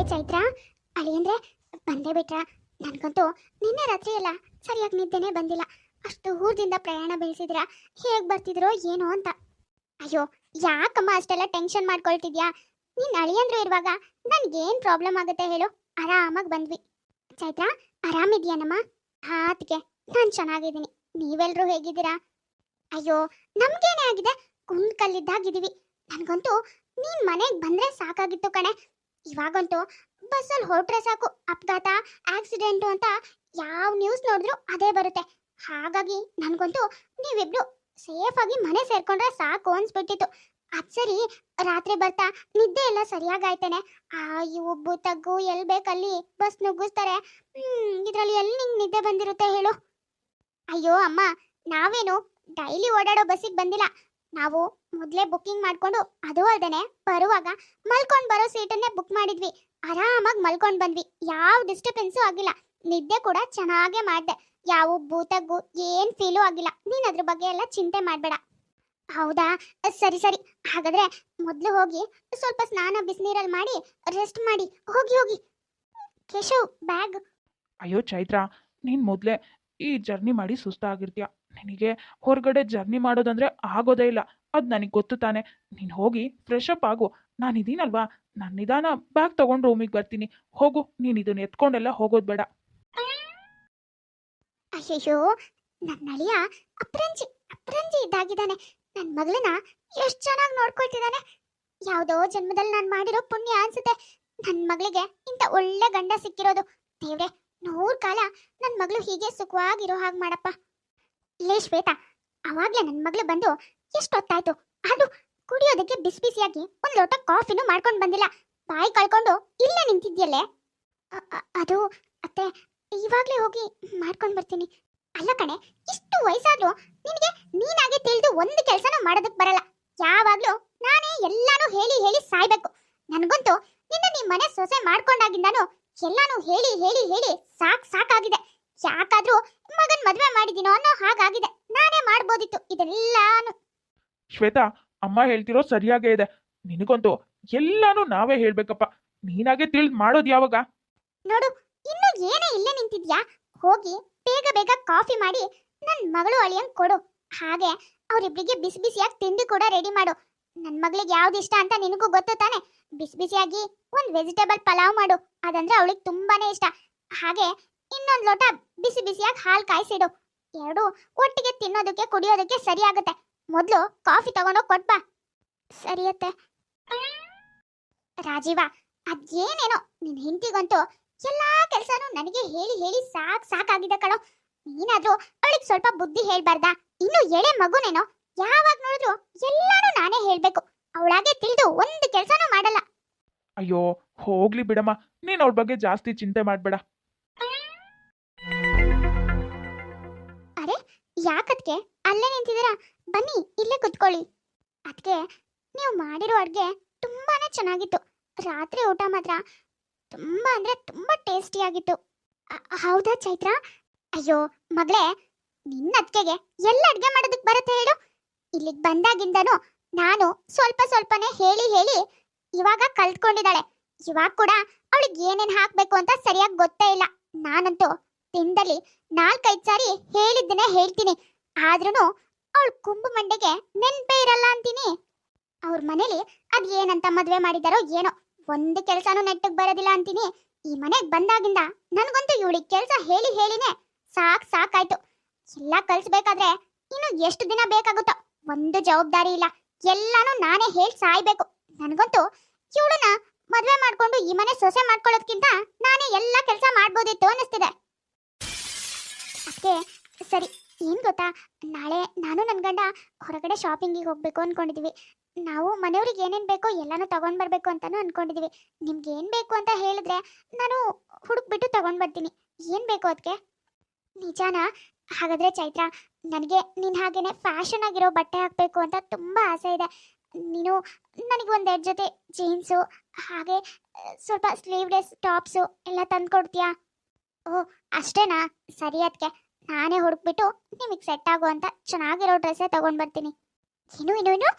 ಅರೆ ಚೈತ್ರ ಅಳಿಯಂದ್ರೆ ಬಂದೇ ಬಿಟ್ರ. ನನ್ಗಂತೂ ನಿನ್ನೆ ರಾತ್ರಿ ಎಲ್ಲ ಸರಿಯಾಗಿ ನಿದ್ದೆನೇ ಬಂದಿಲ್ಲ. ಅಷ್ಟು ಊರ್ದಿಂದ ಪ್ರಯಾಣ ಬೆಳೆಸಿದ್ರ ಹೇಗ್ ಬರ್ತಿದ್ರೋ ಏನೋ ಅಂತ. ಅಯ್ಯೋ, ಯಾಕಮ್ಮ ಅಷ್ಟೆಲ್ಲ ಟೆನ್ಷನ್ ಮಾಡ್ಕೊಳ್ತಿದ್ಯಾ? ನೀನ್ ಅಳಿಯಂದ್ರು ಇರುವಾಗ ನನ್ಗೇನ್ ಪ್ರಾಬ್ಲಮ್ ಆಗುತ್ತೆ ಹೇಳು. ಆರಾಮಾಗಿ ಬಂದ್ವಿ. ಚೈತ್ರ, ಆರಾಮಿದ್ಯಾನಮ್ಮ? ಹಾತ್ಗೆ, ನಾನ್ ಚೆನ್ನಾಗಿದ್ದೀನಿ. ನೀವೆಲ್ರೂ ಹೇಗಿದ್ದೀರಾ? ಅಯ್ಯೋ, ನಮ್ಗೇನೇ ಆಗಿದೆ? ಕುಂದ್ ಕಲ್ಲಿದ್ದಾಗಿದ್ದೀವಿ ನನ್ಗಂತೂ ನೀನ್ ಮನೆಗ್ ಬಂದ್ರೆ ಸಾಕಾಗಿತ್ತು ಕಣೆ. ಇವಾಗಂತೂ ಬಸ್ಸಲ್ಲಿ ಹೊರಟ್ರೆ ಸಾಕು. ಅಪಘಾತ, ಆಕ್ಸಿಡೆಂಟು ಅಂತ ಯಾವ ನ್ಯೂಸ್ ನೋಡಿದ್ರು ಅದೇ ಬರುತ್ತೆ. ಹಾಗಾಗಿ ನನಗಂತೂ ನೀವಿಬ್ರು ಸೇಫಾಗಿ ಮನೆ ಸೇರ್ಕೊಂಡ್ರೆ ಸಾಕು ಅನ್ಸ್ಬಿಟ್ಟಿತ್ತು. ಅದು ಸರಿ, ರಾತ್ರಿ ಬರ್ತಾ ನಿದ್ದೆ ಎಲ್ಲ ಸರಿಯಾಗಾಯ್ತೇನೆ ಆ, ಈ ತಗ್ಗು ಎಲ್ ಬೇಕಲ್ಲಿ ಬಸ್ ನುಗ್ಗಿಸ್ತಾರೆ. ಇದ್ರಲ್ಲಿ ಎಲ್ಲಿ ನಿಂಗೆ ನಿದ್ದೆ ಬಂದಿರುತ್ತೆ ಹೇಳು. ಅಯ್ಯೋ, ಅಮ್ಮ, ನಾವೇನು ಡೈಲಿ ಓಡಾಡೋ ಬಸ್ಸಿಗೆ ಬಂದಿಲ್ಲ. ನಾವು ಮೊದಲೇ ಬುಕ್ಕಿಂಗ್ ಮಾಡ್ಕೊಂಡು ಅದು ಅಲ್ದೇನೆ ಬರುವಾಗ ಮಲ್ಕೊಂಡು ಬರೋ ಸೀಟನ್ನೇ ಬುಕ್ ಮಾಡಿದ್ವಿ. ಆರಾಮಾಗಿ ಮಲ್ಕೊಂಡ್ ಬಂದ್ವಿ. ಯಾವ ಡಿಸ್ಟರ್ಬೆನ್ಸು ಆಗಿಲ್ಲ. ನಿದ್ದೆ ಕೂಡ ಚೆನ್ನಾಗೇ ಮಾಡಿದೆ. ಯಾವ ಭೂತಗ್ಗು ಏನು ಫೀಲೂ ಆಗಿಲ್ಲ. ನೀನ್ ಅದ್ರ ಬಗ್ಗೆ ಎಲ್ಲ ಚಿಂತೆ ಮಾಡಬೇಡ. ಹೌದಾ? ಸರಿ ಸರಿ. ಹಾಗಾದ್ರೆ ಮೊದ್ಲು ಹೋಗಿ ಸ್ವಲ್ಪ ಸ್ನಾನ ಬಿಸಿನೀರಲ್ಲಿ ಮಾಡಿ ರೆಸ್ಟ್ ಮಾಡಿ. ಹೋಗಿ ಹೋಗಿ. ಕೇಶವ್ ಬ್ಯಾಗ್ ಅಯ್ಯೋ, ಚೈತ್ರ, ನೀನು ಮೊದಲೇ ಈ ಜರ್ನಿ ಮಾಡಿ ಸುಸ್ತಾಗಿರ್ತೀಯ. ನಿನಗೆ ಹೊರಗಡೆ ಜರ್ನಿ ಮಾಡೋದಂದ್ರೆ ಆಗೋದೇ ಇಲ್ಲ. ಅದು ನನಗೆ ಗೊತ್ತು ತಾನೆ. ನೀನು ಹೋಗಿ ಫ್ರೆಶ್ ಅಪ್ ಆಗು. ನಾನಿದ್ದೀನಲ್ವಾ ನಾನು ನಿಧಾನ ಬ್ಯಾಗ್ ತೊಗೊಂಡು ರೂಮಿಗೆ ಬರ್ತೀನಿ. ಹೋಗು. ನೀನು ಇದನ್ನ ಎತ್ಕೊಂಡೆಲ್ಲ ಹೋಗೋದು ಬೇಡ. ಅಯ್ಯಯ್ಯೋ! ನನ್ನ ಅಳಿಯ ಅಪ್ರಂಜಿ ಅಪ್ರಂಜಿ ಇದ್ದಾಗಿದ್ದಾನೆ. ನನ್ನ ಮಗಳನ್ನ ಎಷ್ಟು ಚೆನ್ನಾಗಿ ನೋಡ್ಕೊಳ್ತಿದ್ದಾನೆ. ಯಾವುದೋ ಜನ್ಮದಲ್ಲಿ ನಾನು ಮಾಡಿರೋ ಪುಣ್ಯ ಅನ್ಸುತ್ತೆ. ನನ್ನ ಮಗಳಿಗೆ ಇಂಥ ಒಳ್ಳೆ ಗಂಡ ಸಿಕ್ಕಿರೋದು. ದೇವ್ರೆ, ನೂರು ಕಾಲ ನನ್ನ ಮಗಳು ಹೀಗೆ ಸುಖವಾಗಿರೋ ಹಾಗೆ ಮಾಡಪ್ಪ. ಲೇ ಶ್ವೇತಾ, ಅವಾಗ್ಲೇ ನನ್ನ ಮಗಳು ಬಂದು ಎಷ್ಟೊತ್ತಾಯ್ತು? ಅದು ಕುಡಿಯೋದಕ್ಕೆ ಬಿಸಿ ಬಿಸಿಯಾಗಿ ಒಂದು ಲೋಟ ಕಾಫಿನೂ ಮಾಡ್ಕೊಂಡು ಬಂದಿಲ್ಲ. ಬಾಯಿ ಕಳ್ಕೊಂಡು ಇಲ್ಲೇ ನಿಂತಿದ್ಯಲ್ಲೇ? ಅದು ಅತ್ತೆ, ಇವಾಗ್ಲೇ ಹೋಗಿ ಮಾಡ್ಕೊಂಡ್ ಬರ್ತೀನಿ. ಅಲ್ಲ ಕಣೆ, ಇಷ್ಟು ವಯಸ್ಸಾದ್ರೂ ನಿನಗೆ ನೀನಾಗೆ ತಿಳಿದು ಒಂದು ಕೆಲಸನೂ ಮಾಡೋದಕ್ ಬರಲ್ಲ. ಯಾವಾಗ್ಲೂ ನಾನೇ ಎಲ್ಲಾನು ಹೇಳಿ ಹೇಳಿ ಸಾಯ್ಬೇಕು. ನನ್ಗಂತೂ ನಿನ್ನ ನಿಮ್ ಮನೆ ಸೊಸೆ ಮಾಡ್ಕೊಂಡಾಗಿಂದಾನು ಎಲ್ಲಾನು ಹೇಳಿ ಹೇಳಿ ಹೇಳಿ ಸಾಕ್ ಸಾಕಾಗಿದೆ. ಯಾಕಾದ್ರೂ ಮಗನ್ ಮದ್ವೆ ಮಾಡಿದೀನೋ ಅನ್ನೋ ಹಾಗಾಗಿದೆ. ನಾನೇ ಮಾಡ್ಬೋದಿತ್ತು ಇದೆಲ್ಲಾನು. ಶ್ವೇತಾ ಅಮ್ಮ ಹೇಳ್ತಿರೋ ಸರಿಯಾಗೇ ಇದೆ. ನಿನಗಂತೂ ಎಲ್ಲಾನು ನಾವೇ ಹೇಳ್ಬೇಕಪ್ಪ. ನೀನಾಗೆ ತಿಳಿದ್ ಮಾಡೋದು ಯಾವಾಗ? ನೋಡು ಇನ್ನು ಏನೇ ಇಲ್ಲೇ ನಿಂತಿದ್ಯಾ? ಹೋಗಿ ಬೇಗ ಬೇಗ ಕಾಫಿ ಮಾಡಿ ನನ್ ಮಗಳು ಅಳಿಯಂಗ್ ಕೊಡು. ಹಾಗೆ ಅವರಿಬ್ರಿಗೆ ಬಿಸಿ ಬಿಸಿಯಾಗಿ ತಿಂಡಿ ಕೂಡ ರೆಡಿ ಮಾಡು. ನನ್ ಮಗಳಿಗೆ ಯಾವ್ದು ಇಷ್ಟ ಅಂತ ನಿನಗೂ ಗೊತ್ತು ತಾನೆ. ಬಿಸಿ ಬಿಸಿಯಾಗಿ ಒಂದ್ ವೆಜಿಟೇಬಲ್ ಪಲಾವ್ ಮಾಡು. ಅದಂದ್ರೆ ಅವಳಿಗೆ ತುಂಬಾನೇ ಇಷ್ಟ. ಹಾಗೆ ಇನ್ನೊಂದ್ ಲೋಟ ಬಿಸಿ ಬಿಸಿಯಾಗಿ ಹಾಲು ಕಾಯಿಸಿಡು. ಎರಡು ಒಟ್ಟಿಗೆ ತಿನ್ನೋದಕ್ಕೆ, ಕುಡಿಯೋದಕ್ಕೆ ಸರಿ ಆಗುತ್ತೆ ಮೊದ್ಲು ಕಾಫಿ ತಗೊಂಡೋಗ್ ಕೊಟ್ಬಾ ಸರಿಯತ್ತೆ. ರಾಜೀವ ಅದೇನೇನೋ ನಿನ್ ಹೆಂಡತಿಗಂತೂ ಎಲ್ಲಾ ಕೆಲ್ಸನೂ ನನಗೆ ಹೇಳಿ ಹೇಳಿ ಸಾಕ್ ಸಾಕಾಗಿದೆ ಕಣೋ. ನೀನಾದ್ರೂ ಅವಳಿಗೆ ಸ್ವಲ್ಪ ಬುದ್ಧಿ ಹೇಳ್ಬಾರ್ದ? ಇನ್ನು ಎಳೆ ಮಗುನೇನೋ? ಯಾವಾಗ ನೋಡಿದ್ರು ಎಲ್ಲಾನು ನಾನೇ ಹೇಳ್ಬೇಕು. ಅವಳಾಗೆ ತಿಳಿದು ಒಂದು ಕೆಲ್ಸನೂ ಮಾಡಲ್ಲ. ಅಯ್ಯೋ, ಹೋಗ್ಲಿ ಬಿಡಮ್ಮ. ನೀನ್ ಅವಳ ಬಗ್ಗೆ ಜಾಸ್ತಿ ಚಿಂತೆ ಮಾಡಬೇಡ. ಯಾಕದ್ಕೆ ಅಲ್ಲೇ ನಿಂತಿದ್ದೀರಾ? ಬನ್ನಿ, ಇಲ್ಲೇ ಕುತ್ಕೊಳ್ಳಿ. ಅದಕ್ಕೆ ನೀವು ಮಾಡಿರೋ ಅಡುಗೆ ತುಂಬಾನೇ ಚೆನ್ನಾಗಿತ್ತು. ರಾತ್ರಿ ಊಟ ಮಾತ್ರ ತುಂಬಾ ಅಂದ್ರೆ ತುಂಬಾ ಟೇಸ್ಟಿಯಾಗಿತ್ತು. ಹೌದಾ ಚೈತ್ರ? ಅಯ್ಯೋ, ಮಗಳೇ, ನಿನ್ನ ಅದಕ್ಕೆ ಎಲ್ಲ ಅಡುಗೆ ಮಾಡೋದಕ್ಕೆ ಬರುತ್ತೆ ಹೇಳು. ಇಲ್ಲಿಗೆ ಬಂದಾಗಿಂದನೂ ನಾನು ಸ್ವಲ್ಪ ಸ್ವಲ್ಪನೇ ಹೇಳಿ ಹೇಳಿ ಇವಾಗ ಕಲ್ತ್ಕೊಂಡಿದ್ದಾಳೆ. ಇವಾಗ ಕೂಡ ಅವಳಿಗೆ ಏನೇನು ಹಾಕ್ಬೇಕು ಅಂತ ಸರಿಯಾಗಿ ಗೊತ್ತೇ ಇಲ್ಲ. ನಾನಂತೂ ತಿಂದಲ್ಲಿ ನಾಲ್ಕೈದು ಸಾರಿ ಹೇಳಿದ್ದನ್ನೇ ಹೇಳ್ತೀನಿ. ಆದ್ರೂ ಅವಳು ಕುಂಭ ಮಂಡೆಗೆ ನೆನ್ಪೇ ಇರಲ್ಲ ಅಂತೀನಿ. ಅವ್ರ ಮನೇಲಿ ಅದ್ ಏನಂತ ಮದ್ವೆ ಮಾಡಿದಾರೋ ಏನೋ ಒಂದು ಕೆಲಸನೂ ನೆಟ್ಟಗ್ ಬರೋದಿಲ್ಲ ಅಂತೀನಿ. ಈ ಮನೆಗ್ ಬಂದಾಗಿಂದ ನನ್ಗಂತೂ ಇವಳಿಗೆ ಕೆಲ್ಸ ಹೇಳಿ ಹೇಳಿನೇ ಸಾಕ್ ಸಾಕಾಯ್ತು. ಎಲ್ಲ ಕಲ್ಸ್ಬೇಕಾದ್ರೆ ಇನ್ನು ಎಷ್ಟು ದಿನ ಬೇಕಾಗುತ್ತೋ ಒಂದು ಜವಾಬ್ದಾರಿ ಇಲ್ಲ. ಎಲ್ಲಾನು ನಾನೇ ಹೇಳಿ ಸಾಯ್ಬೇಕು. ನನ್ಗಂತೂ ಇವಳನ್ನ ಮದ್ವೆ ಮಾಡ್ಕೊಂಡು ಈ ಮನೆ ಸೊಸೆ ಮಾಡ್ಕೊಳ್ಳೋದ್ಕಿಂತ ನಾನೇ ಎಲ್ಲ ಕೆಲಸ ಮಾಡ್ಬೋದಿತ್ತು ಅನ್ನಿಸ್ತಿದೆ. ಅದಕ್ಕೆ ಸರಿ, ಏನು ಗೊತ್ತಾ? ನಾಳೆ ನಾನು ನನ್ನ ಗಂಡ ಹೊರಗಡೆ ಶಾಪಿಂಗಿಗೆ ಹೋಗ್ಬೇಕು ಅಂದ್ಕೊಂಡಿದ್ದೀವಿ ನಾವು ಮನೆಯವ್ರಿಗೆ ಏನೇನು ಬೇಕೋ ಎಲ್ಲಾನು ತಗೊಂಡು ಬರಬೇಕು ಅಂತಾನು ಅಂದ್ಕೊಂಡಿದ್ದೀವಿ ನಿಮ್ಗೆ ಏನು ಬೇಕು ಅಂತ ಹೇಳಿದ್ರೆ ನಾನು ಹುಡುಕ್ಬಿಟ್ಟು ತಗೊಂಡು ಬರ್ತೀನಿ. ಏನು ಬೇಕು ಅದಕ್ಕೆ ನಿಜಾನಾ? ಹಾಗಾದರೆ ಚೈತ್ರ, ನನಗೆ ನಿನ್ನ ಹಾಗೇನೆ ಫ್ಯಾಷನ್ ಆಗಿರೋ ಬಟ್ಟೆ ಹಾಕಬೇಕು ಅಂತ ತುಂಬ ಆಸೆ ಇದೆ. ನೀನು ನನಗೆ ಒಂದೆರಡು ಜೊತೆ ಜೀನ್ಸು ಹಾಗೆ ಸ್ವಲ್ಪ ಸ್ಲೀವ್ಲೆಸ್ ಟಾಪ್ಸು ಎಲ್ಲ ತಂದ್ಕೊಡ್ತೀಯಾ? ಓ, ಅಷ್ಟೇನಾ? ಸರಿ ಅದಕ್ಕೆ ನಾನೇ ಹುಡುಕ್ಬಿಟ್ಟು ನಿಮಗೆ ಸೆಟ್ ಆಗುವಂತ ಚೆನ್ನಾಗಿರೋ ಡ್ರೆಸ್ಸೇ ತಗೊಂಡ್ ಬರ್ತೀನಿ. ಏನು ಏನು ಏನು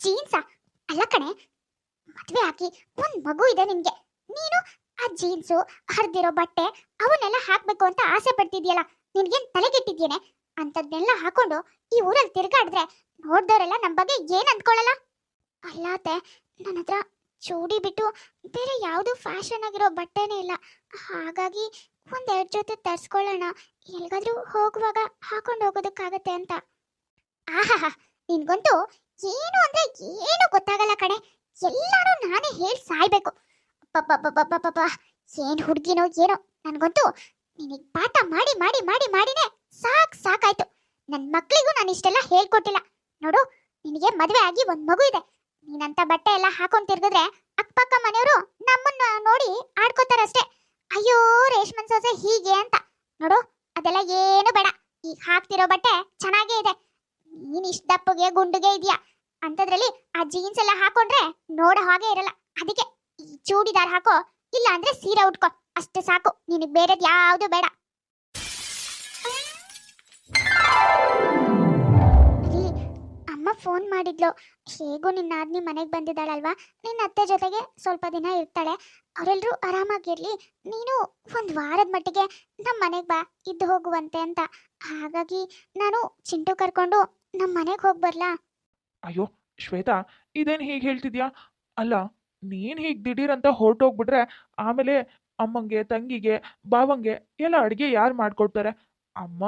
ಜೀನ್ಸಾ ಅಲ್ಲ ಕಣೆ, ಮದುವೆ ಹಾಕಿ ಒಂದು ಮಗು ಇದೆ ನಿಮಗೆ. ನೀನು ಆ ಜೀನ್ಸು ಹರಿದಿರೋ ಬಟ್ಟೆ ಅವನ್ನೆಲ್ಲ ಹಾಕಬೇಕು ಅಂತ ಆಸೆ ಪಡ್ತಿದ್ಯಲ್ಲ, ನಿನಗೇನು ತಲೆಗೆಟ್ಟಿದ್ಯೇನೆ? ಅಂಥದ್ದನ್ನೆಲ್ಲ ಹಾಕೊಂಡು ಈ ಊರಲ್ಲಿ ತಿರ್ಗಾಡಿದ್ರೆ ನೋಡ್ದವರೆಲ್ಲ ನಮ್ಮ ಬಗ್ಗೆ ಏನ್ ಅಂದ್ಕೊಳ್ಳಲ್ಲ ಅಲ್ಲಾತೆ ನನ್ನ ಹತ್ರ ಚೂಡಿ ಬಿಟ್ಟು ಬೇರೆ ಯಾವುದು ಫ್ಯಾಷನ್ ಆಗಿರೋ ಬಟ್ಟೆನೇ ಇಲ್ಲ. ಹಾಗಾಗಿ ಒಂದೆರಡು ಜೊತೆ ತರ್ಸ್ಕೊಳ್ಳೋಣ. ಎಲ್ಗಾದ್ರೂ ಹೋಗುವಾಗ ಹಾಕೊಂಡು ಹೋಗೋದಕ್ಕಾಗತ್ತೆ ಅಂತ. ಆಹಾಹಾ, ನಿನ್ಗಂತೂ ಏನು ಅಂದ್ರೆ ಏನು ಗೊತ್ತಾಗಲ್ಲ ಕಣೆ. ಎಲ್ಲಾನು ನಾನೇ ಹೇಳಿ ಸಾಯ್ಬೇಕು. ಪಪ್ಪ ಏನ್ ಹುಡುಗಿನೋ ಏನೋ. ನನ್ಗಂತೂ ನಿನಗೆ ಪಾಠ ಮಾಡಿ ಮಾಡಿ ಮಾಡಿ, ಮಾಡಿನೇ ಸಾಕ್, ಸಾಕಾಯ್ತು. ನನ್ನ ಮಕ್ಳಿಗೂ ನಾನು ಇಷ್ಟೆಲ್ಲ ಹೇಳ್ಕೊಟ್ಟಿಲ್ಲ. ನೋಡು, ನಿನಗೆ ಮದುವೆ ಆಗಿ ಒಂದ್ ಮಗು ಇದೆ. ನೀನಂತ ಬಟ್ಟೆ ಎಲ್ಲ ಹಾಕೊಂಡ್ ತಿರ್ಗಿದ್ರೆ ಅಕ್ಕಪಕ್ಕ ಮನೆಯವರು ನಮ್ಮನ್ನ ನೋಡಿ ಆಡ್ಕೋತಾರಷ್ಟೇ. ಅಯ್ಯೋ, ರೇಷ್ಮನ್ ಸೊಸೆ ಹೀಗೆ ಅಂತ. ನೋಡು, ಅದೆಲ್ಲ ಏನು ಬೇಡ. ಈಗ ಹಾಕ್ತಿರೋ ಬಟ್ಟೆ ಚೆನ್ನಾಗೇ ಇದೆ. ನೀನ್ ಇಷ್ಟ ದಪ್ಪಗೆ, ಗುಂಡುಗೆ ಇದೆಯಾ? ಅಂತದ್ರಲ್ಲಿ ಆ ಜೀನ್ಸ್ ಎಲ್ಲ ಹಾಕೊಂಡ್ರೆ ನೋಡೋ ಹಾಗೆ ಇರಲ್ಲ. ಅದಕ್ಕೆ ಚೂಡಿದಾರ್ ಹಾಕೋ, ಇಲ್ಲ ಅಂದ್ರೆ ಸೀರೆ ಉಟ್ಕೋ. ಅಷ್ಟು ಸಾಕು. ನಿನಗೆ ಬೇರೆದ್ ಯಾವುದು ಬೇಡ. ಫೋನ್ ಮಾಡಿದ್ಲು. ಹೇಗೂ ನಿನ್ನ ಆದ್ನಿ ಮನೆಗೆ ಬಂದಿದ್ದಾಳಲ್ವಾ? ನಿನ್ನ ಅತ್ತೆ ಜೊತೆಗೆ ಸ್ವಲ್ಪ ದಿನ ಇರ್ತಾಳೆ. ಅವರೆಲ್ಲರೂ ಆರಾಮಾಗಿರ್ಲಿ. ನೀನು ಒಂದು ವಾರದ ಮಟ್ಟಿಗೆ ನಮ್ಮ ಮನೆಗೆ ಬಾ, ಇದ್ದು ಹೋಗುವಂತೆ ಅಂತ. ಹಾಗಾಗಿ ನಾನು ಚಿಂಟು ಕರ್ಕೊಂಡು ನಮ್ಮ ಮನೆಗೆ ಹೋಗಿ ಬರ್ಲಾ? ಅಯ್ಯೋ, ಶ್ವೇತಾ, ಇದೇನು ಹೀಗೆ ಹೇಳ್ತಿದ್ಯಾ? ಅಲ್ಲ, ನೀನು ಹೀಗೆ ದಿಢೀರಂತ ಹೊರಟೋಗ್ಬಿಟ್ರೆ ಆಮೇಲೆ ಅಮ್ಮಂಗೆ, ತಂಗಿಗೆ ಬಾವಂಗೆ ಎಲ್ಲ ಅಡುಗೆ ಯಾರು ಮಾಡ್ಕೊಡ್ತಾರೆ? ಅಮ್ಮ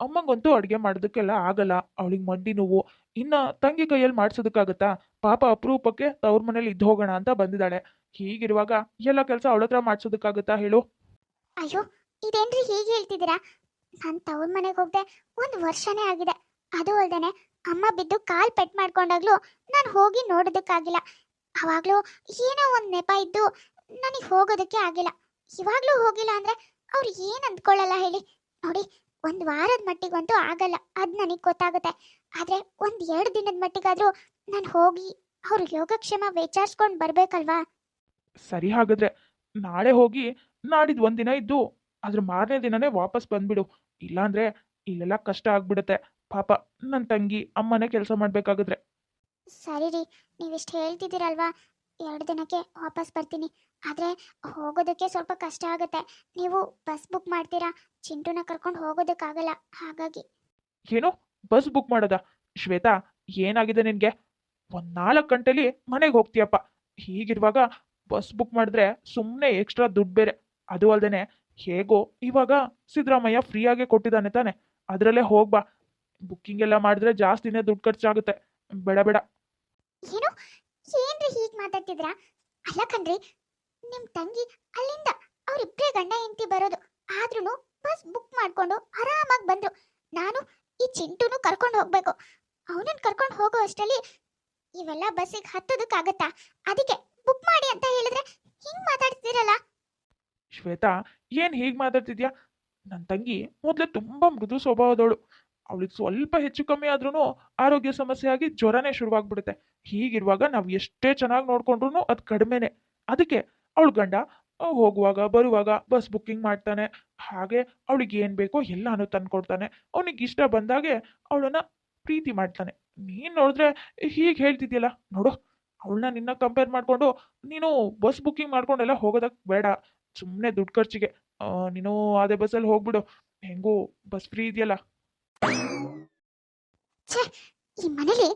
ಅಮ್ಮಂಗಂತೂ ಅಡುಗೆ ಮಾಡೋದಕ್ಕೆಲ್ಲ ಆಗಲ್ಲ. ಅವಳಿಗೆ ಮಂಡಿ ನೋವು. ಇನ್ನು ತಂಗಿ ಕೈಯಲ್ಲಿ ಮಾಡಿಸೋದಕ್ಕಾಗತ್ತಾ? ಪಾಪ ಅಪರೂಪಕ್ಕೆ ತವ್ರ ಮನೇಲಿ ಇದ್ದು ಹೋಗೋಣ ಅಂತ ಬಂದಿದ್ದಾಳೆ. ಹೀಗಿರುವಾಗ ಎಲ್ಲ ಕೆಲಸ ಅವಳ ಹತ್ರ ಮಾಡಿಸೋದಕ್ಕಾಗತ್ತಾ ಹೇಳು? ಅಯ್ಯೋ, ಇದೇನ್ರಿ ಹೀಗೆ ಹೇಳ್ತಿದ್ದೀರಾ? ನಾನು ತವ್ರ ಮನೆಗೆ ಹೋಗದೆ ಒಂದು ವರ್ಷನೇ ಆಗಿದೆ. ಅದು ಅಲ್ದೇನೆ ಅಮ್ಮ ಬಿದ್ದು ಕಾಲ್ ಪೆಟ್ ಮಾಡ್ಕೊಂಡಾಗ್ಲೂ ನಾನು ಹೋಗಿ ನೋಡೋದಕ್ಕಾಗಿಲ್ಲ. ಅವಾಗ್ಲೂ ಏನೋ ಒಂದು ನೆಪ ಇದ್ದು ನನಗೆ ಹೋಗೋದಕ್ಕೆ ಆಗಿಲ್ಲ. ಇವಾಗ್ಲೂ ಹೋಗಿಲ್ಲ ಅಂದ್ರೆ ಅವ್ರು ಏನ್ ಅಂದ್ಕೊಳ್ಳಲ್ಲ ಹೇಳಿ. ನೋಡಿ ಒಂದು ವಾರದ ಮಟ್ಟಿಗಂತೂ ಆಗಲ್ಲ ಅದು ನನಗೆ ಗೊತ್ತಾಗುತ್ತೆ. ಆದರೆ ಒಂದು ಎರಡು ದಿನದ ಮಟ್ಟಿಗಾದ್ರೂ ನಾನು ಹೋಗಿ ಅವ್ರ ಯೋಗಕ್ಷೇಮ ವಿಚಾರಿಸ್ಕೊಂಡು ಬರ್ಬೇಕಲ್ವಾ? ಸರಿ ಹಾಗಾದ್ರೆ ನಾಳೆ ಹೋಗಿ ನಾಡಿದ್ದು ಒಂದಿನ ಇದ್ದು ಅದ್ರ ಮಾರನೇ ದಿನನೇ ವಾಪಸ್ ಬಂದ್ಬಿಡು. ಇಲ್ಲಾಂದ್ರೆ ಇಲ್ಲೆಲ್ಲ ಕಷ್ಟ ಆಗ್ಬಿಡುತ್ತೆ. ಪಾಪ ನನ್ನ ತಂಗಿ ಅಮ್ಮನೇ ಕೆಲಸ ಮಾಡ್ಬೇಕಾಗಿದ್ರೆ. ಸರಿ ರೀ ನೀವಿಷ್ಟು ಹೇಳ್ತಿದ್ದೀರಲ್ವಾ? ಎರಡು ದಿನಕ್ಕೆ ವಾಪಸ್ ಬರ್ತೀನಿ. ಆದರೆ ಹೋಗೋದಕ್ಕೆ ಸ್ವಲ್ಪ ಕಷ್ಟ ಆಗುತ್ತೆ. ನೀವು ಬಸ್ ಬುಕ್ ಮಾಡ್ತೀರಾ? ಚಿಂಟುನ ಕರ್ಕೊಂಡು ಹೋಗೋದಕ್ಕಾಗಲ್ಲ. ಹಾಗಾಗಿ. ಏನು ಬಸ್ ಬುಕ್ ಮಾಡೋದ? ಶ್ವೇತಾ ಏನಾಗಿದೆ ನಿನಗೆ? ಒಂದ್ ನಾಲ್ಕು ಗಂಟೆಲಿ ಮನೆಗೆ ಹೋಗ್ತೀಯಪ್ಪ. ಹೀಗಿರುವಾಗ ಬಸ್ ಬುಕ್ ಮಾಡಿದ್ರೆ ಸುಮ್ಮನೆ ಎಕ್ಸ್ಟ್ರಾ ದುಡ್ಡು ಬೇರೆ. ಅದು ಅಲ್ದೇನೆ ಹೇಗೋ ಇವಾಗ ಸಿದ್ದರಾಮಯ್ಯ ಫ್ರೀಯಾಗೆ ಕೊಟ್ಟಿದ್ದಾನೆ ತಾನೆ. ಅದರಲ್ಲೇ ಹೋಗ್ಬಾ. ಬುಕ್ಕಿಂಗ್ ಎಲ್ಲ ಮಾಡಿದ್ರೆ ಜಾಸ್ತಿನೇ ದುಡ್ಡು ಖರ್ಚಾಗುತ್ತೆ. ಬೇಡ ಬೇಡ. ಏನು? ಏನ್ರಿ ಹೀಗೆ ಮಾತಾಡ್ತಿದ್ರಾ? ಅಲ್ಲ ಕಣ್ರಿ, ನಿಮ್ ತಂಗಿ ಅಲ್ಲಿಂದ ಅವರಿಬ್ಬರೇ ಗಂಡ ಹೆಂಡತಿ ಬರೋದು ಆದ್ರೂ ಬಸ್ ಬುಕ್ ಮಾಡ್ಕೊಂಡು ಆರಾಮಾಗಿ ಬಂದ್ರು. ನಾನು ಈ ಚಿಂಟುನು ಕರ್ಕೊಂಡು ಹೋಗ್ಬೇಕು. ಅವನನ್ನ ಕರ್ಕೊಂಡು ಹೋಗೋ ಅಷ್ಟರಲ್ಲಿ ಇವೆಲ್ಲ ಬಸ್ಸಿಗೆ ಹತ್ತೋದಕ್ಕಾಗತ್ತಾ? ಅದಕ್ಕೆ ಬುಕ್ ಮಾಡಿ ಅಂತ ಹೇಳಿದ್ರೆ ಹಿಂಗ್ ಮಾತಾಡ್ತಿರಲ್ಲ ಶ್ವೇತಾ, ಏನ್ ಹೀಗೆ ಮಾತಾಡ್ತಿದ್ಯಾ? ನನ್ನ ತಂಗಿ ಮೊದ್ಲು ತುಂಬಾ ಮೃದು ಸ್ವಭಾವದವಳು. ಅವಳಿಗೆ ಸ್ವಲ್ಪ ಹೆಚ್ಚು ಕಮ್ಮಿ ಆದ್ರೂ ಆರೋಗ್ಯ ಸಮಸ್ಯೆ ಆಗಿ ಜ್ವರನೇ ಶುರುವಾಗ್ಬಿಡುತ್ತೆ. ಹೀಗಿರುವಾಗ ನಾವು ಎಷ್ಟೇ ಚೆನ್ನಾಗಿ ನೋಡ್ಕೊಂಡ್ರು ಅದು ಕಡಿಮೆನೆ. ಅದಕ್ಕೆ ಅವಳ ಗಂಡ ಹೋಗುವಾಗ, ಬರುವಾಗ ಬಸ್ ಬುಕ್ಕಿಂಗ್ ಮಾಡ್ತಾನೆ. ಹಾಗೆ ಅವಳಿಗೆ ಏನು ಬೇಕೋ ಎಲ್ಲಾನು ತಂದ್ಕೊಡ್ತಾನೆ. ಅವನಿಗೆ ಇಷ್ಟ ಬಂದಾಗೆ ಅವಳನ್ನ ಪ್ರೀತಿ ಮಾಡ್ತಾನೆ. ನೀನು ನೋಡಿದ್ರೆ ಹೀಗೆ ಹೇಳ್ತಿದ್ಯಲ್ಲ, ನೋಡು ಅವಳನ್ನ ನಿನ್ನ ಕಂಪೇರ್ ಮಾಡಿಕೊಂಡು ನೀನು ಬಸ್ ಬುಕ್ಕಿಂಗ್ ಮಾಡ್ಕೊಂಡೆಲ್ಲ ಹೋಗೋದಕ್ಕೆ ಬೇಡ. ಸುಮ್ಮನೆ ದುಡ್ಡು ಖರ್ಚಿಗೆ ನೀನು ಅದೇ ಬಸ್ಸಲ್ಲಿ ಹೋಗ್ಬಿಡು. ಹೆಂಗೂ ಬಸ್ ಫ್ರೀ ಇದೆಯಲ್ಲ. ಈ ಮನೇಲಿ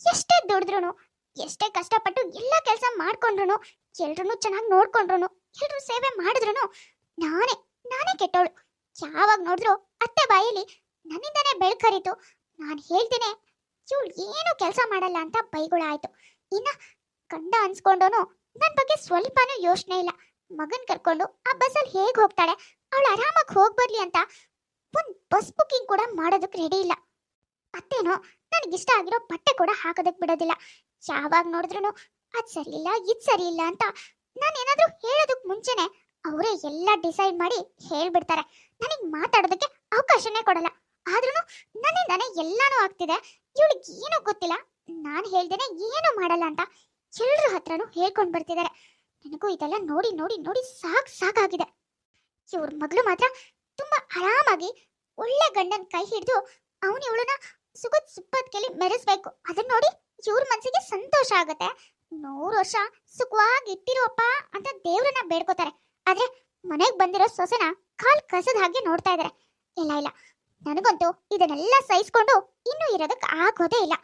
ಎಷ್ಟೇ ದುಡಿದ್ರು ಎಷ್ಟೇ ಕಷ್ಟಪಟ್ಟು ಎಲ್ಲ ಕೆಲಸ ಮಾಡ್ಕೊಂಡ್ರು ಎಲ್ರು ಚೆನ್ನಾಗಿ ನೋಡ್ಕೊಂಡ್ರು ಎಲ್ರು ಸೇವೆ ಮಾಡಿದ್ರು ನಾನೇ ನಾನೇ ಕೆಟ್ಟವಳು ಯಾವಾಗ ನೋಡಿದ್ರು ಅತ್ತೆ ಬಾಯಲ್ಲಿ ನನ್ನಿಂದನೇ ಬೆಳ್ಕರಿತು ನಾನು ಹೇಳ್ತೇನೆ, ಇವಳು ಏನು ಕೆಲಸ ಮಾಡಲ್ಲ ಅಂತ ಬೈಗುಳಾಯ್ತು. ಇನ್ನ ಕಂಡ ಅನ್ಸ್ಕೊಂಡೋನು ನನ್ನ ಬಗ್ಗೆ ಸ್ವಲ್ಪನೂ ಯೋಚನೆ ಇಲ್ಲ. ಮಗನ್ ಕರ್ಕೊಂಡು ಆ ಬಸ್ಸಲ್ಲಿ ಹೇಗೆ ಹೋಗ್ತಾಳೆ? ಅವಳು ಆರಾಮಾಗಿ ಹೋಗ್ಬರ್ಲಿ ಅಂತ ಒಂದು ಬಸ್ ಬುಕ್ಕಿಂಗ್ ಕೂಡ ಮಾಡೋದಕ್ಕೆ ರೆಡಿ ಇಲ್ಲ. ಅತ್ತೇನೋ ನನಗಿಷ್ಟ ಆಗಿರೋ ಬಟ್ಟೆ ಕೂಡ ಹಾಕೋದಕ್ಕೆ ಬಿಡೋದಿಲ್ಲ. ಯಾವಾಗ ನೋಡಿದ್ರು ಅದು ಸರಿ ಇಲ್ಲ ಇದು ಸರಿ ಇಲ್ಲ ಅಂತ ನಾನು ಏನಾದರೂ ಹೇಳೋದಕ್ಕೆ ಮುಂಚೆನೆ ಅವರೇ ಎಲ್ಲ ಡಿಸೈಡ್ ಮಾಡಿ ಹೇಳ್ಬಿಡ್ತಾರೆ. ನನಗೆ ಮಾತಾಡೋದಕ್ಕೆ ಅವಕಾಶನೇ ಕೊಡಲ್ಲ. ಆದ್ರೂ ನನ್ನಿಂದಾನೆ ಎಲ್ಲಾನು ಆಗ್ತಿದೆ. ಇವಳಿಗೆ ಏನೂ ಗೊತ್ತಿಲ್ಲ. ನಾನು ಹೇಳ್ದೇನೆ ಏನೂ ಮಾಡಲ್ಲ ಅಂತ ಎಲ್ಲರ ಹತ್ರನೂ ಹೇಳ್ಕೊಂಡು ಬರ್ತಿದ್ದಾರೆ. ನನಗೂ ಇದೆಲ್ಲ ನೋಡಿ ನೋಡಿ ನೋಡಿ ಸಾಕ್ ಸಾಕಾಗಿದೆ. ಇವ್ರ ಮಗಳು ಮಾತ್ರ ತುಂಬಾ ಆರಾಮಾಗಿ ಒಳ್ಳೆ ಗಂಡನ ಕೈ ಹಿಡಿದು ಅವನು ಇವಳನ್ನ ಸುಖದ ಸುಪ್ಪದ ಕೇಳಿ ಮೆರೆಸ್ಬೇಕು. ಅದನ್ನ ನೋಡಿ ಇವ್ರ ಮನಸ್ಸಿಗೆ ಸಂತೋಷ ಆಗುತ್ತೆ. ನೂರು ವರ್ಷ ಸುಖವಾಗಿ ಇಟ್ಟಿರುವಪ್ಪ ಅಂತ ದೇವ್ರನ್ನ ಬೇಡ್ಕೋತಾರೆ. ಆದ್ರೆ ಮನೆಗ್ ಬಂದಿರೋ ಸೊಸೆನ ಕಾಲ್ ಕಸದ ಹಾಗೆ ನೋಡ್ತಾ ಇದಾರೆ. ಇಲ್ಲ ಇಲ್ಲ. ನನಗಂತೂ ಇದನ್ನೆಲ್ಲ ಸಹಿಸ್ಕೊಂಡು ಇನ್ನೂ ಇರೋದಕ್ಕೆ ಆಗೋದೇ ಇಲ್ಲ.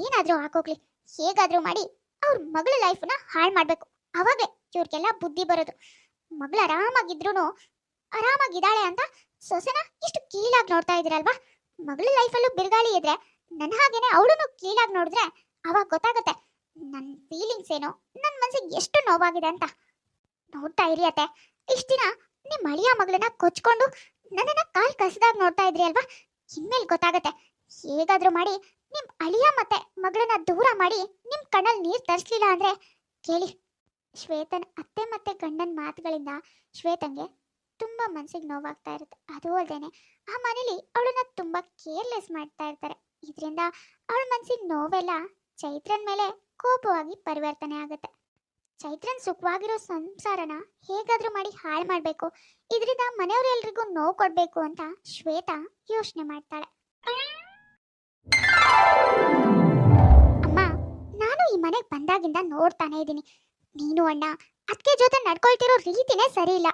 ಏನಾದ್ರೂ ಆಗೋಗ್ಲಿ ಹೇಗಾದ್ರೂ ಮಾಡಿ ಅವ್ರ ಮಗಳ ಲೈಫ್ನ ಹಾಳು ಮಾಡ್ಬೇಕು. ಅವಾಗೇ ಇವ್ರಿಗೆಲ್ಲ ಬುದ್ಧಿ ಬರೋದು. ಮಗಳು ಆರಾಮಾಗಿದ್ರು ಆರಾಮಾಗಿದ್ದಾಳೆ ಅಂತ ಸೊಸೆನ ಇಷ್ಟು ಕೀಳಾಗಿ ನೋಡ್ತಾ ಇದ್ದೀರಲ್ವಾ? ಮಗಳ ಲೈಫಲ್ಲೂ ಬಿರುಗಾಳಿ ಇದ್ರೆ ನನ್ನ ಹಾಗೇನೆ ಅವಳನ್ನು ಕೀಳಾಗಿ ನೋಡಿದ್ರೆ ಅವಾಗ ಗೊತ್ತಾಗುತ್ತೆ ನನ್ನ ಫೀಲಿಂಗ್ಸ್ ಏನು ನನ್ನ ಮನ್ಸಿಗೆ ಎಷ್ಟು ನೋವಾಗಿದೆ ಅಂತ. ನೋಡ್ತಾ ಇರಿ ಅತ್ತೆ, ಇಷ್ಟ ದಿನ ನಿಮ್ಮ ಅಳಿಯ ಮಗಳನ್ನ ಕೊಚ್ಕೊಂಡು ನನ್ನನ್ನ ಕಾಲ್ ಕಸದಾಗ ನೋಡ್ತಾ ಇದ್ರಿ ಅಲ್ವಾ? ಇನ್ಮೇಲೆ ಗೊತ್ತಾಗತ್ತೆ. ಹೇಗಾದ್ರೂ ಮಾಡಿ ನಿಮ್ ಅಳಿಯ ಮತ್ತೆ ಮಗಳನ್ನ ದೂರ ಮಾಡಿ ನಿಮ್ ಕಣ್ಣಲ್ಲಿ ನೀರ್ ತರಿಸ್ಲಿಲ್ಲ ಅಂದ್ರೆ ಕೇಳಿ. ಶ್ವೇತನ್ ಅತ್ತೆ ಮತ್ತೆ ಗಂಡನ ಮಾತುಗಳಿಂದ ಶ್ವೇತಂಗೆ ತುಂಬಾ ಮನ್ಸಿಗೆ ನೋವಾಗ್ತಾ ಇರುತ್ತೆ. ಅದು ಅಲ್ದೇನೆ ಆ ಮನೇಲಿ ಅವಳನ್ನ ತುಂಬಾ ಕೇರ್ಲೆಸ್ ಮಾಡ್ತಾ ಇರ್ತಾರೆ. ಇದರಿಂದ ಅವಳ ಮನ್ಸಿಗೆ ನೋವೆಲ್ಲ ಚೈತ್ರನ್ ಮೇಲೆ ಕೋಪವಾಗಿ ಪರಿವರ್ತನೆ ಆಗುತ್ತೆ. ಚೈತ್ರನ್ ಸುಖವಾಗಿರೋ ಸಂಸಾರನ ಹೇಗಾದರೂ ಮಾಡಿ ಹಾಳು ಮಾಡಬೇಕು. ಇದರಿಂದ ಮನೆಯವರೆಲ್ಲರಿಗೂ ನೋವು ಕೊಡಬೇಕು ಅಂತ ಶ್ವೇತಾ ಯೋಚನೆ ಮಾಡ್ತಾಳೆ. ಅಮ್ಮ, ನಾನು ಈ ಮನೆಗೆ ಬಂದಾಗಿಂದ ನೋಡ್ತಾನೆ ಇದ್ದೀನಿ. ನೀನು ಅಣ್ಣ ಅದಕ್ಕೆ ಜೊತೆ ನಡ್ಕೊಳ್ತಿರೋ ರೀತಿನೇ ಸರಿ ಇಲ್ಲ.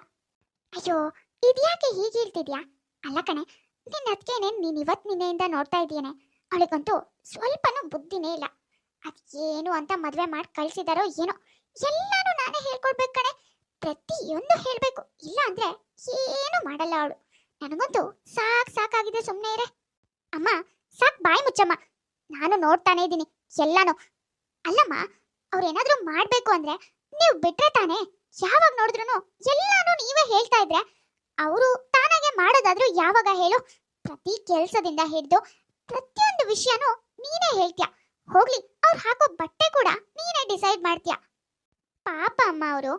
ಅಯ್ಯೋ, ಇದ್ಯಾಕೆ ಹೀಗೆ ಹೇಳ್ತಿದ್ಯಾ? ಅಲ್ಲ ಕಣೆ ನಿನ್ನ ಅದಕ್ಕೇನೆ ನೀನ್ ಇವತ್ತು ನಿನ್ನೆಯಿಂದ ನೋಡ್ತಾ ಇದೀಯೇನೆ ಅವಳಿಗಂತೂ ಸ್ವಲ್ಪನೂ ಬುದ್ಧಿನೇ ಇಲ್ಲ. ಅದೇನು ಅಂತ ಮದುವೆ ಮಾಡಿ ಕಳ್ಸಿದಾರೋ ಏನೋ, ಎಲ್ಲಾನು ನಾನೇ ಹೇಳ್ಕೊಡ್ಬೇಕು ಕಣೆ. ಪ್ರತಿಯೊಂದು ಹೇಳ್ಬೇಕು. ಇಲ್ಲ ಅಂದ್ರೆ ಏನು ಮಾಡಲ್ಲ ಅವಳು. ನನಗಂತೂ ಸಾಕ್ ಸಾಕಾಗಿದೆ ಸುಮ್ಮನೆ ಇರೆ. ಅಮ್ಮ, ಸಾಕ್ ಬಾಯಿ ಮುಚ್ಚಮ್ಮ. ನಾನು ನೋಡ್ತಾನೆ ಇದ್ದೀನಿ, ಎಲ್ಲಾನು. ಅಲ್ಲಮ್ಮ, ಅವ್ರೇನಾದ್ರೂ ಮಾಡ್ಬೇಕು ಅಂದ್ರೆ ನೀವು ಬಿಟ್ರೆ ತಾನೇ? ಯಾವಾಗ ನೋಡಿದ್ರು ಎಲ್ಲಾನು ನೀವೇ ಹೇಳ್ತಾ ಇದ್ರೆ ಅವರು ತಾನಾಗೆ ಮಾಡೋದಾದ್ರೂ ಯಾವಾಗ ಹೇಳು, ಪ್ರತಿ ಕೆಲಸದಿಂದ ಹಿಡಿದು ಪ್ರತಿಯೊಂದು ವಿಷಯನೂ ನೀನೇ ಹೇಳ್ತೀಯ. ಹೋಗ್ಲಿ, ಅವ್ರು ಹಾಕೋ ಬಟ್ಟೆ ಕೂಡ ನೀನೇ ಡಿಸೈಡ್ ಮಾಡ್ತೀಯ. ಪಾಪ ಅಮ್ಮ ಅವರು,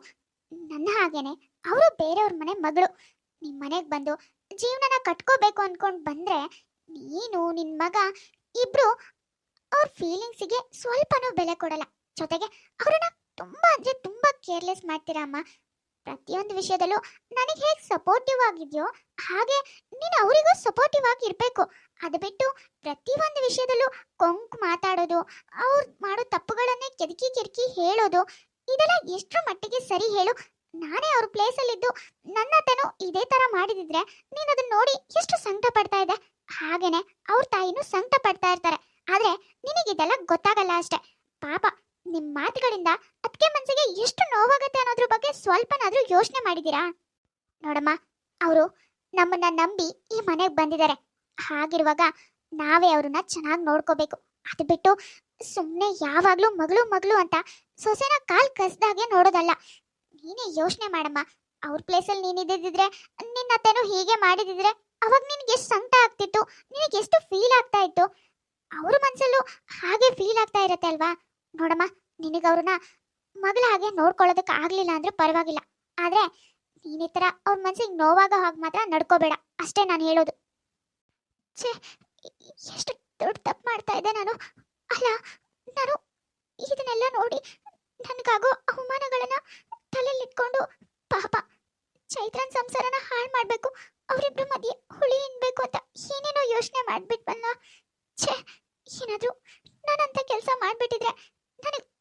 ನನ್ನ ಹಾಗೇನೆ, ಅವರು ಬೇರೆಯವ್ರ ಮನೆ ಮಗಳು. ನಿಮ್ಮ ಮನೆಗೆ ಬಂದು ಜೀವನನ ಕಟ್ಕೋಬೇಕು ಅನ್ಕೊಂಡು ಬಂದ್ರೆ ನೀನು ನಿನ್ನ ಮಗ, ಇಬ್ರು ಅವ್ರ ಫೀಲಿಂಗ್ಸಿಗೆ ಸ್ವಲ್ಪನೂ ಬೆಲೆ ಕೊಡಲ್ಲ. ಜೊತೆಗೆ ಅವ್ರನ್ನ ತುಂಬಾ ಅಂದ್ರೆ ತುಂಬಾ ಕೇರ್ಲೆಸ್ ಮಾಡ್ತೀರಾ ಪ್ರತಿಯೊಂದು ವಿಷಯದಲ್ಲೂ ನನಗೆ ಹೇಗೆ ಸಪೋರ್ಟಿವ್ ಆಗಿದೆಯೋ, ಹಾಗೆ ನೀನು ಅವರಿಗೂ ಸಪೋರ್ಟಿವ್ ಆಗಿ ಇರಬೇಕು ಅದು ಬಿಟ್ಟು ಪ್ರತಿಯೊಂದು ವಿಷಯದಲ್ಲೂ ಕೊಂಕು ಮಾತಾಡೋದು, ಅವ್ರು ಮಾಡೋ ತಪ್ಪುಗಳನ್ನೇ ಕೆದಕಿ ಕೆದಕಿ ಹೇಳೋದು, ಇದೆಲ್ಲ ಎಷ್ಟರ ಮಟ್ಟಿಗೆ ಸರಿ ಹೇಳು. ನಾನೇ ಅವ್ರ ಪ್ಲೇಸಲ್ಲಿದ್ದು ನನ್ನ ತನು ಇದೇ ತರ ಮಾಡಿದಿದ್ರೆ ನೀನು ಅದನ್ನ ನೋಡಿ ಎಷ್ಟು ಸಂಕಟ ಪಡ್ತಾ ಇದೆ ಹಾಗೇನೆ ಅವ್ರ ತಾಯಿನೂ ಸಂಕಟ ಪಡ್ತಾ ಇರ್ತಾರೆ. ಆದ್ರೆ ನಿನಗಿದೆಲ್ಲ ಗೊತ್ತಾಗಲ್ಲ ಅಷ್ಟೇ. ಪಾಪ ನಿಮ್ ಮಾತುಗಳಿಂದ ಅದಕ್ಕೆ ಮನ್ಸಿಗೆ ಎಷ್ಟು ನೋವಾಗತ್ತೆ ಅನ್ನೋದ್ರ ಬಗ್ಗೆ ಸ್ವಲ್ಪನಾದ್ರೂ ಯೋಚನೆ ಮಾಡಿದೀರಾ ನೋಡಮ್ಮ, ಅವರು ನಮ್ಮನ್ನ ನಂಬಿ ಈ ಮನೆಗೆ ಬಂದಿದ್ದಾರೆ. ಹಾಗಿರುವಾಗ ನಾವೇ ಅವ್ರನ್ನ ಚೆನ್ನಾಗಿ ನೋಡ್ಕೋಬೇಕು. ಅದು ಬಿಟ್ಟು ಸುಮ್ಮನೆ ಯಾವಾಗ್ಲೂ ಮಗಳು ಮಗಳು ಅಂತ ಸೊಸೆನ ಕಾಲ್ ಕಸ್ದಾಗೆ ನೋಡೋದಲ್ಲ. ನೀನೇ ಯೋಚನೆ ಮಾಡಮ್ಮ, ಅವ್ರ ಪ್ಲೇಸಲ್ಲಿ ನೀನಿದ್ದಿದ್ರೆ ನಿನ್ನ ಅತ್ತೆನೂ ಹೀಗೆ ಮಾಡಿದಿದ್ರೆ ಅವಾಗ ನಿನ್ಗೆ ಎಷ್ಟು ಸಂಕಟ ಆಗ್ತಿತ್ತು, ನಿನಗೆ ಎಷ್ಟು ಫೀಲ್ ಆಗ್ತಾ ಇತ್ತು? ಅವ್ರ ಮನಸ್ಸಲ್ಲೂ ಹಾಗೆ ಫೀಲ್ ಆಗ್ತಾ ಇರತ್ತೆ ಅಲ್ವಾ? ನೋಡಮ್ಮ ನಿನಗೆ ಅವ್ರನ್ನ ಮಗಳ ಹಾಗೆ ನೋಡ್ಕೊಳ್ಳೋದಕ್ಕೆ ಆಗ್ಲಿಲ್ಲ ಅಂದ್ರೆ ಪರವಾಗಿಲ್ಲ. ಆದ್ರೆ ನೀನ್ ಥರ ಅವ್ರ ಮನ್ಸಿಗೆ ನೋವಾಗ ಹಾಗೆ ಮಾತ್ರ ನಡ್ಕೋಬೇಡ. ಅಷ್ಟೇ ನಾನು ಹೇಳೋದು. ಛೇ, ಎಷ್ಟು ದೊಡ್ಡ ತಪ್ಪು ಮಾಡ್ತಾ ಇದ್ದೆ ನಾನು. ಅಲ್ಲ, ನಾನು ಇದನ್ನೆಲ್ಲ ನೋಡಿ ನನಗಾಗೋ ಅವಮಾನಗಳನ್ನ ತಲೆಯಲ್ಲಿಟ್ಕೊಂಡು ಪಾಪ ಚೈತ್ರನ್ ಸಂಸಾರನ ಹಾಳು ಮಾಡಬೇಕು, ಅವರಿಬ್ರು ಮಧ್ಯೆ ಹುಳಿ ಇನ್ಬೇಕು ಅಂತ ಏನೇನೋ ಯೋಚನೆ ಬಂದ ಛೇ, ಏನಾದರೂ ನಾನಂತ ಕೆಲಸ ಮಾಡಿಬಿಟ್ಟಿದ್ರೆ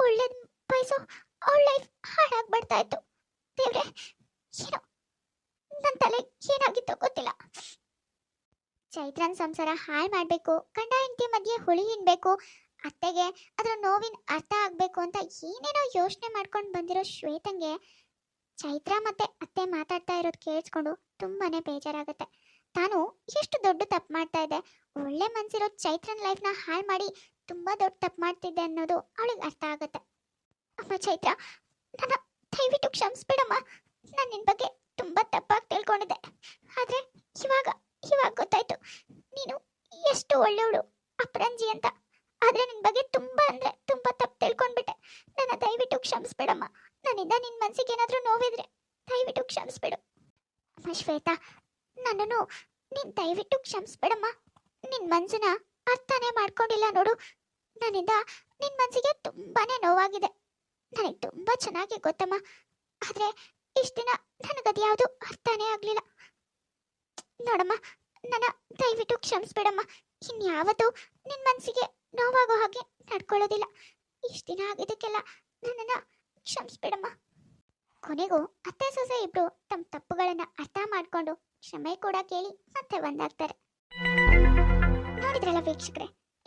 ಒಳ್ಳೇದು ಬಯಸೋ ಅವಳ ಲೈಫ್ ಹಾಳಾಗ್ಬಿಡ್ತಾ ಇತ್ತು. ದೇವ್ರೆ, ಏನೋ? ನನ್ನ ತಲೆ ಏನಾಗಿತ್ತೋ ಗೊತ್ತಿಲ್ಲ. ಚೈತ್ರನ್ ಸಂಸಾರ ಹಾಳು ಮಾಡಬೇಕು, ಗಂಡ ಹೆಂಡತಿ ಮಧ್ಯೆ ಹುಳಿ ಹಿಂಡಬೇಕು, ಅತ್ತೆಗೆ ಅದರ ನೋವಿನ ಅರ್ಥ ಆಗಬೇಕು ಅಂತ ಏನೇನೋ ಯೋಚನೆ ಮಾಡ್ಕೊಂಡು ಬಂದಿರೋ ಶ್ವೇತಂಗೆ ಚೈತ್ರ ಮತ್ತೆ ಅತ್ತೆ ಮಾತಾಡ್ತಾ ಇರೋದು ಕೇಳಿಸ್ಕೊಂಡು ತುಂಬಾನೇ ಬೇಜಾರಾಗುತ್ತೆ. ತಾನು ಎಷ್ಟು ದೊಡ್ಡ ತಪ್ಪು ಮಾಡ್ತಾ ಇದ್ದೆ ಒಳ್ಳೆ ಮನ್ಸಿರೋ ಚೈತ್ರನ್ ಲೈಫ್ನ ಹಾಳು ಮಾಡಿ ತುಂಬಾ ದೊಡ್ಡ ತಪ್ಪು ಮಾಡ್ತಿದ್ದೆ ಅನ್ನೋದು ಅವಳಿಗೆ ಅರ್ಥ ಆಗುತ್ತೆ. ಅಮ್ಮ ಚೈತ್ರ ನನ್ನ ದಯವಿಟ್ಟು ಕ್ಷಮಿಸ್ಬಿಡಮ್ಮ. ನಾನು ನಿನ್ನ ಬಗ್ಗೆ ತುಂಬಾ ತಪ್ಪಾಗಿ ತಿಳ್ಕೊಂಡಿದ್ದೆ. ಆದ್ರೆ ಇವಾಗ ಇವಾಗ ಗೊತ್ತಾಯ್ತು. ನೀನು ಎಷ್ಟು ಒಳ್ಳೆಯವಳು ಅಪರಂಜಿ ಅಂತ. ಆದ್ರೆ ನಿನ್ ಬಗ್ಗೆ ತುಂಬಾ ಅಂದ್ರೆ ತುಂಬಾ ತಪ್ಪು ತಿಳ್ಕೊಂಡ್ಬಿಟ್ಟೆ. ನನ್ನ ದಯವಿಟ್ಟು ಕ್ಷಮಿಸ್ಬಿಡಮ್ಮ. ನನ್ನಿಂದ ನಿನ್ ಮನ್ಸಿಗೆ ಏನಾದ್ರೂ ನೋವಿದ್ರೆ ದಯವಿಟ್ಟು ಕ್ಷಮಿಸ್ಬಿಡು. ಅಮ್ಮ ಶ್ವೇತಾ, ನನ್ನನ್ನು ನೀನ್ ದಯವಿಟ್ಟು ಕ್ಷಮಿಸ್ಬಿಡಮ್ಮ. ನಿನ್ ಮನ್ಸನ್ನ ಅರ್ಥನೇ ಮಾಡ್ಕೊಂಡಿಲ್ಲ ನೋಡು. ನನ್ನಿಂದ ನಿನ್ ಮನ್ಸಿಗೆ ತುಂಬಾನೇ ನೋವಾಗಿದೆ. ನನಗೆ ತುಂಬಾ ಚೆನ್ನಾಗಿ ಗೊತ್ತಮ್ಮ. ಆದ್ರೆ ಇಷ್ಟ ದಿನ ನನಗದ್ಯಾವುದು ಅರ್ಥನೇ ಆಗ್ಲಿಲ್ಲ. ನೋಡಮ್ಮ, ನನ್ನ ದಯವಿಟ್ಟು ಕ್ಷಮಿಸ್ಬೇಡಮ್ಮ. ಇನ್ಯಾವತ್ತೂ ನಿನ್ನ ಮನ್ಸಿಗೆ ನೋವಾಗೋ ಹಾಗೆ ನಡ್ಕೊಳ್ಳೋದಿಲ್ಲ. ಇಷ್ಟು ದಿನ ಆಗಿದ್ದಕ್ಕೆಲ್ಲ ನನ್ನನ್ನು ಕ್ಷಮಿಸ್ಬೇಡಮ್ಮ. ಕೊನೆಗೂ ಅತ್ತೆ ಸೊಸೆ ಇಬ್ರು ತಮ್ಮ ತಪ್ಪುಗಳನ್ನ ಅರ್ಥ ಮಾಡ್ಕೊಂಡು ಕ್ಷಮೆ ಕೂಡ ಕೇಳಿ ಮತ್ತೆ ಒಂದಾಗ್ತಾರೆ. ನೋಡಿದ್ರಲ್ಲ ವೀಕ್ಷಕರೇ